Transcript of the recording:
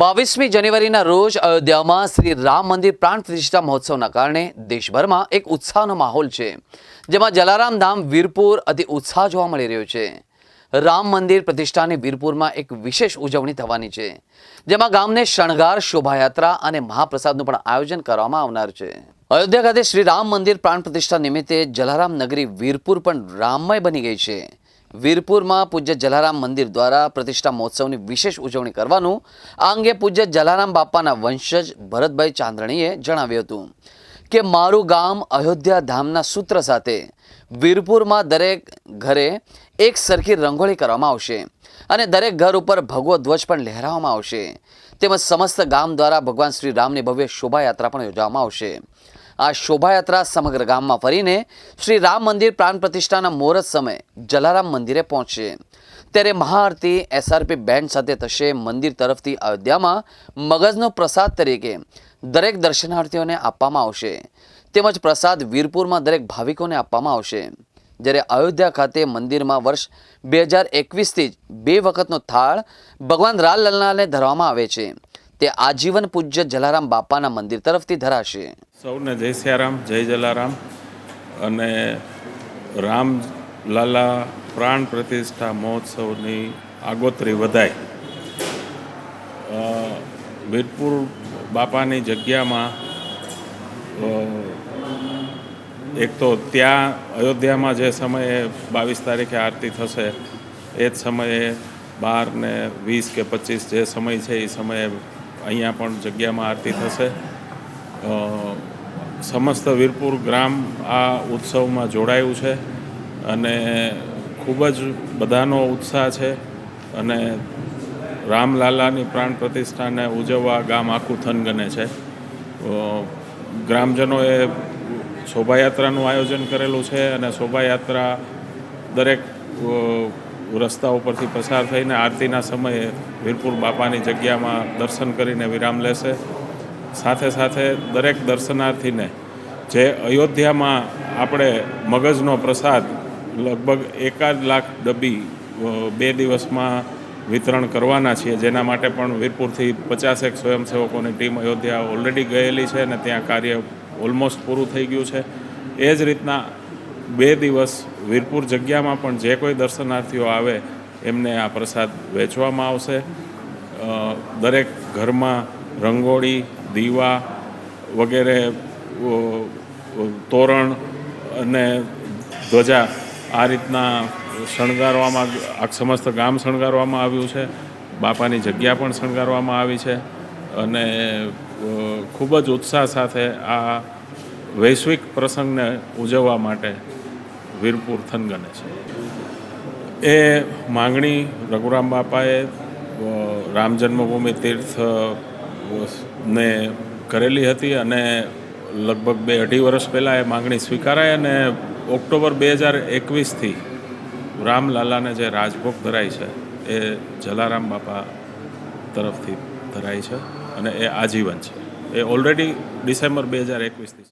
બાવીસમી જાન્યુઆરીના રોજ અયોધ્યામાં શ્રી રામ મંદિર પ્રાણ પ્રતિષ્ઠા મહોત્સવના કારણે દેશભરમાં એક ઉત્સાહનો માહોલ છે, જેમાં જલારામ ધામ, વીરપુર અતિ ઉત્સાહ જોવા મળી રહ્યો છે. રામ મંદિર પ્રતિષ્ઠાની વીરપુરમાં એક વિશેષ ઉજવણી થવાની છે, જેમાં ગામને શણગાર, શોભાયાત્રા અને મહાપ્રસાદનું પણ આયોજન કરવામાં આવનાર છે. અયોધ્યા ખાતે શ્રી રામ મંદિર પ્રાણ પ્રતિષ્ઠા નિમિત્તે જલારામ નગરી વીરપુર પણ રામમય બની ગઈ છે. વીરપુરમાં પૂજ્ય જલારામ મંદિર દ્વારા પ્રતિષ્ઠા મહોત્સવની વિશેષ ઉજવણી કરવાનું આ અંગે પૂજ્ય જલારામ બાપાના વંશજ ભરતભાઈ ચાંદ્રણીએ જણાવ્યું હતું કે મારું ગામ અયોધ્યા ધામના સૂત્ર સાથે વીરપુરમાં દરેક ઘરે એક સરખી રંગોળી કરવામાં આવશે અને દરેક ઘર ઉપર ભગવો ધ્વજ પણ લહેરાવવામાં આવશે તેમજ સમસ્ત ગામ દ્વારા ભગવાન શ્રી રામની ભવ્ય શોભાયાત્રા પણ યોજવામાં આવશે. આ શોભાયાત્રા સમગ્ર ગામમાં ફરીને શ્રી રામ મંદિર પ્રાણ પ્રતિષ્ઠાના મુહૂર્ત સમયે જલારામ મંદિરે પહોંચશે ત્યારે મહાઆરતી એસઆરપી બેન્ડ સાથે થશે મંદિર તરફથી અયોધ્યામાં મગજનો પ્રસાદ તરીકે દરેક દર્શનાર્થીઓને આપવામાં આવશે. તેમજ પ્રસાદ વીરપુરમાં દરેક ભાવિકોને આપવામાં આવશે. જ્યારે અયોધ્યા ખાતે મંદિરમાં વર્ષ બે હજાર એકવીસથી જ બે વખતનો થાળ ભગવાન લાલલાલને ધરવામાં આવે છે. તે આજીવન પૂજ્ય જલારામ બાપાના મંદિર તરફથી ધરાશે. સૌને જય સિયારામ, જય જલારામ. અને રામ લાલા પ્રાણ પ્રતિષ્ઠા મહોત્સવની આગોતરી વધાય વીરપુર બાપાની જગ્યામાં એક તો ત્યાં અયોધ્યામાં જે સમયે બાવીસ તારીખે આરતી થશે, એ જ સમયે બાર ને વીસ કે પચીસ જે સમય છે એ સમયે અહીંયા પણ જગ્યામાં આરતી થશે. સમસ્ત વીરપુર ગ્રામ આ ઉત્સવમાં જોડાયું છે અને ખૂબ જ બધાનો ઉત્સાહ છે અને રામલાલાની પ્રાણ પ્રતિષ્ઠાને ઉજવવા ગામ આખું થનગને છે. ગ્રામજનોએ શોભાયાત્રાનું આયોજન કરેલું છે અને શોભાયાત્રા દરેક રસ્તા ઉપરથી પસાર થઈને આરતીના સમયે વીરપુર બાપાની જગ્યામાં દર્શન કરીને વિરામ લેશે. સાથે સાથે દરેક દર્શનાર્થીને જે અયોધ્યામાં આપણે મગજનો પ્રસાદ લગભગ એકાદ લાખ ડબ્બી બે દિવસમાં વિતરણ કરવાના છીએ. જેના માટે પણ વીરપુરથી પચાસેક સ્વયંસેવકોની ટીમ અયોધ્યા ઓલરેડી ગયેલી છે અને ત્યાં કાર્ય ઓલમોસ્ટ પૂરું થઈ ગયું છે. એ જ રીતના બે દિવસ વીરપુર જગ્યામાં પણ જે કોઈ દર્શનાર્થીઓ આવે, એમને આ પ્રસાદ વેચવામાં આવશે. દરેક ઘરમાં રંગોળી, દીવા વગેરે તોરણ અને ધ્વજા આ રીતના શણગારવામાં, આ સમસ્ત ગામ શણગારવામાં આવ્યું છે. બાપાની જગ્યા પણ શણગારવામાં આવી છે અને ખૂબ જ ઉત્સાહ સાથે આ વૈશ્વિક પ્રસંગને ઉજવવા માટે વીરપુર થનગને છે. એ માંગણી રઘુરામ બાપાએ રામ જન્મભૂમિ તીર્થ ને કરેલી હતી અને લગભગ બે અઢી વર્ષ પહેલાં એ માંગણી સ્વીકારાય અને ઓક્ટોબર બે હજાર એકવીસથી રામલાલાને જે રાજભોગ ધરાય છે, એ જલારામ બાપા તરફથી ધરાય છે અને એ આજીવન છે. એ ઓલરેડી ડિસેમ્બર બે હજાર એકવીસથી